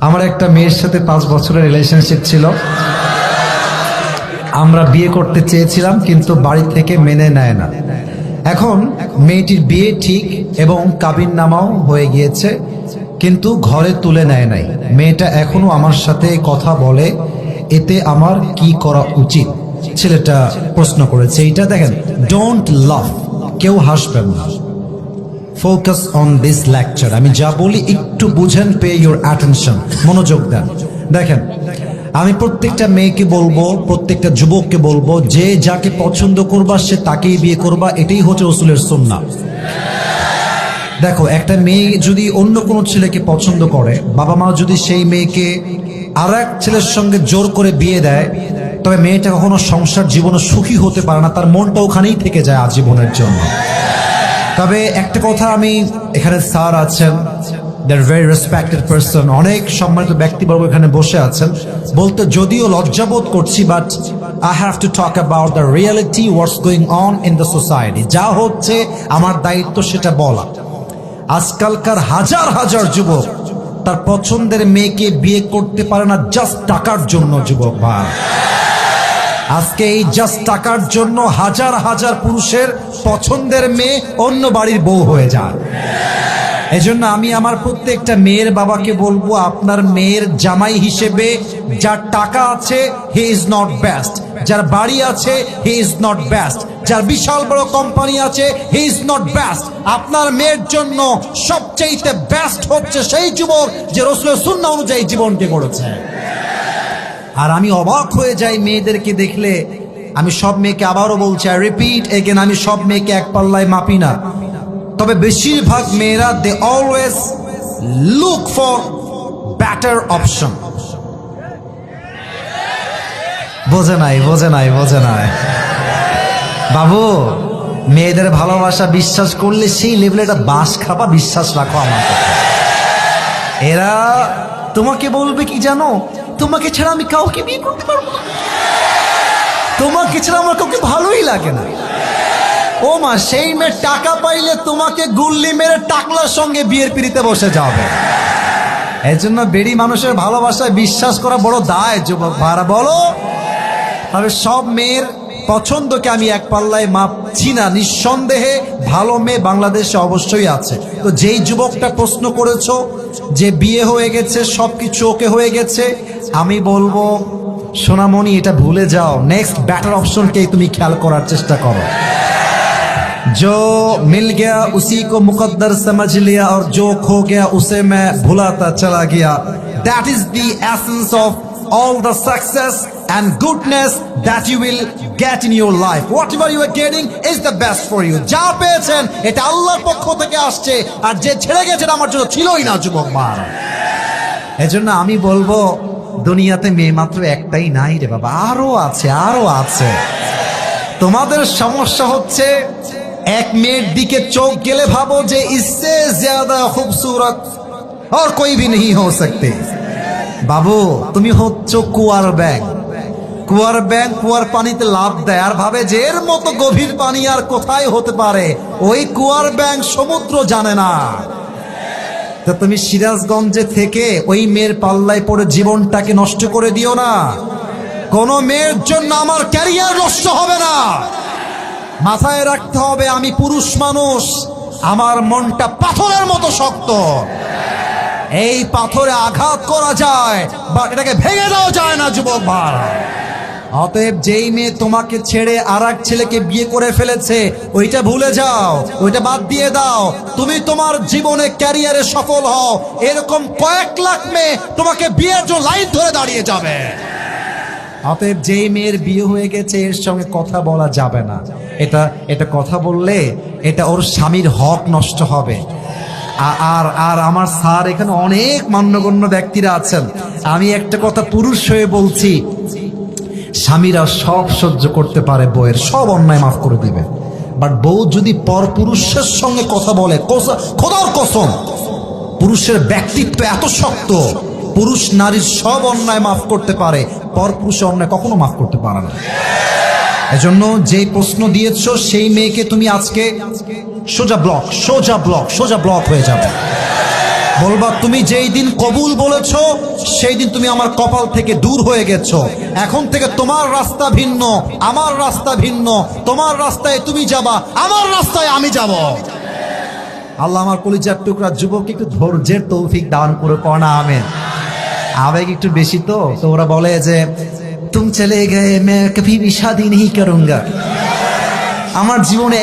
আমার একটা মেয়ের সাথে পাঁচ বছরের রিলেশনশিপ ছিল। আমরা বিয়ে করতে চেয়েছিলাম, কিন্তু বাড়ি থেকে মেনে নেয় না। এখন মেয়েটির বিয়ে ঠিক এবং কাবিন নামাও হয়ে গিয়েছে, কিন্তু ঘরে তুলে নেয় নাই। মেয়েটা এখনও আমার সাথে কথা বলে, এতে আমার কি করা উচিত? ছেলেটা প্রশ্ন করেছে, এইটা দেখেন ডোন্ট লাভ কেউ হাসবেন না। ফোকাস অন দিস লেকচার আমি যা বলি একটু বুঝেন পে ইউর অ্যাটেনশন মনোযোগ দেন। দেখেন, আমি প্রত্যেকটা মেয়েকে বলব, প্রত্যেকটা যুবককে বলব, যে যাকে পছন্দ করবা, সে তাকেই বিয়ে করবা, এটাই হচ্ছে রসুলের সুন্না দেখো, একটা মেয়ে যদি অন্য কোনো ছেলেকে পছন্দ করে, বাবা মা যদি সেই মেয়েকে আর এক ছেলের সঙ্গে জোর করে বিয়ে দেয়, তবে মেয়েটা কখনো সংসার জীবনে সুখী হতে পারে না, তার মনটা ওখানেই থেকে যায় আজীবনের জন্য। তবে একটা কথা আমি এখানে স্যার আছেন দ্যার ভেরি রেসপেক্টেড পার্সন অনেক সম্মানিত ব্যক্তিবর্গ এখানে বসে আছেন। বলতে যদিও লজ্জাবোধ করছি but I have to talk about the reality what's going on in the society যা হচ্ছে, আমার দায়িত্ব সেটা বলা। আজকালকার হাজার হাজার যুবক, তার পছন্দের মেয়েকে বিয়ে করতে পারে না জাস্ট টাকার জন্য, যুবক ভাই। আজকে এই জাস্ট টাকার জন্য হাজার হাজার পুরুষের পছন্দের মেয়ে অন্য বাড়ির বউ হয়ে যায় এজন্য আমি আমার প্রত্যেকটা মেয়ের বাবাকে বলব, আপনার মেয়ের জামাই হিসেবে যার টাকা আছে হি ইজ নট বেস্ট যার বাড়ি আছে হি ইজ নট বেস্ট যার বিশাল বড় কোম্পানি আছে হি ইজ নট বেস্ট আপনার মেয়ের জন্য সবচেয়ে বেস্ট হচ্ছে সেই যুবক যে রসুলের শূন্য অনুযায়ী জীবনকে গড়েছে। আর আমি অবাক হয়ে যাই মেয়েদেরকে দেখলে। আমি সব মেয়েকে আবারও বলছি আর রিপিট এগেন আমি সব মেয়েকে এক পাল্লায় মাপি না। তবে বেশিরভাগ মেয়েরা they always look for better option বোঝে নাই বোঝে নাই বোঝে নাই। বাবু, মেয়েদের ভালোবাসা বিশ্বাস করলে সেই লেভেলে একটা বাঁশ খাবা বিশ্বাস রাখো আমার এরা তোমাকে বলবে কি জানো? তোমাকে ছাড়া আমি কাউকে বিয়ে করতে পারব তোমাকে ছাড়া আমার কাউকে ভালোই লাগে না। ও মা, সেই মেয়ে টাকা পাইলে তোমাকে গুল্লি মেরে টাকলার সঙ্গে বিয়ের পিড়িতে বসে যাবে। এই জন্য বেড়ি মানুষের ভালোবাসায় বিশ্বাস করা বড় দায়, যুবক ভাড়া বলো। তবে সব মেয়ের পছন্দকে আমি এক পাল্লায় মাপছি না। নিঃসন্দেহে ভালো মেয়ে বাংলাদেশে অবশ্যই আছে। তো যেই যুবকটা প্রশ্ন করেছ যে বিয়ে হয়ে গেছে, সবকিছু ওকে হয়ে গেছে আমি বলবো সোনামণি এটা ভুলে যাও নেক্সট ব্যাটার অপশনকেই তুমি খেয়াল করার চেষ্টা করো जो मिल गया उसी को मुकद्दर समझ लिया और जो खो गया उसे मैं भुलाता चला गया that is the essence of all the success and goodness that you will get in your life whatever you are getting is the best for you যা পেয়েছেন এটা আল্লাহর পক্ষ থেকে আসছে আর যে ছেড়ে গেছে এটা আমার জন্য ছিলই না যুবক মা এজন্য আমি বলবো দুনিয়াতে মেয়ে মাত্র একটাই নাই রে বাবা আরো আছে আরো আছে তোমাদের সমস্যা হচ্ছে এক মেয়ের দিকে চোখ গেলে ভাবো যে इससे ज्यादा खूबसूरत और कोई भी नहीं हो सकते বাবু তুমি হচ্ছ কুয়ার ব্যাগ কুয়ার ব্যাগ কুয়ার পানিতে লাভ দেয় আর ভাবে যে এর মতো গভীর পানি আর কোথায় হতে পারে ওই কুয়ার ব্যাগ সমুদ্র জানে না তা তুমি সিরাজগঞ্জে থেকে ওই মেয়ের পাল্লায় পড়ে জীবনটাকে নষ্ট করে দিও না। কোন মেয়ের জন্য আমার ক্যারিয়ার নষ্ট হবে না। মাথায় রাখতে হবে আমি পুরুষ মানুষ, আমার মনটা পাথরের মতো শক্ত। এই পাথরে আঘাত করা যায় বা এটাকে ভেঙে দেওয়া যায় না, যুবক ভাই। অতএব যেই মেয়ে তোমাকে ছেড়ে আর ছেলেকে বিয়ে করে ফেলেছে, ওইটা ভুলে যাও, ওইটা বাদ দিয়ে দাও। তুমি তোমার জীবনে ক্যারিয়ারে সফল হও। এরকম কয়েক লাখ মেয়ে তোমাকে বিয়ের জন্য লাইন ধরে দাঁড়িয়ে যাবে। অতএব যেই মেয়ের বিয়ে হয়ে গেছে, এর সঙ্গে কথা বলা যাবে না। এটা এটা কথা বললে এটা ওর স্বামীর হক নষ্ট হবে। আর আর আমার স্যার এখানে অনেক মান্যগণ্য ব্যক্তিরা আছেন। আমি একটা কথা পুরুষ হয়ে বলছি স্বামীরা সব সহ্য করতে পারে বউয়ের, সব অন্যায় মাফ করে দিবে। বাট বউ যদি পর পুরুষের সঙ্গে কথা বলে খোদার কসম, পুরুষের ব্যক্তিত্ব এত শক্ত, পুরুষ নারীর সব অন্যায় মাফ করতে পারে, পর পুরুষের অন্যায় কখনো মাফ করতে পারে না। এজন্য যে প্রশ্ন দিয়েছ, সেই মেয়েকে তুমি আজকে সোজা ব্লক সোজা ব্লক সোজা ব্লক হয়ে যাবে। বলবা, তুমি যেই দিন কবুল বলেছ, সেই দিন তুমি আমার কপাল থেকে দূর হয়ে গেছো। এখন থেকে তোমার রাস্তা ভিন্ন, আমার রাস্তা ভিন্ন। তোমার রাস্তায় তুমি যাবা, আমার রাস্তায় আমি যাব। আল্লাহ আমার কলিজার টুকরা যুবক একটু ধৈর্যের তৌফিক দান করে পড়া আমেন। আবেগ একটু বেশি তো তো ওরা বলে যে, তুম চলে গে মে কভি শাদি নেই করুঙ্গা। আমার জীবনে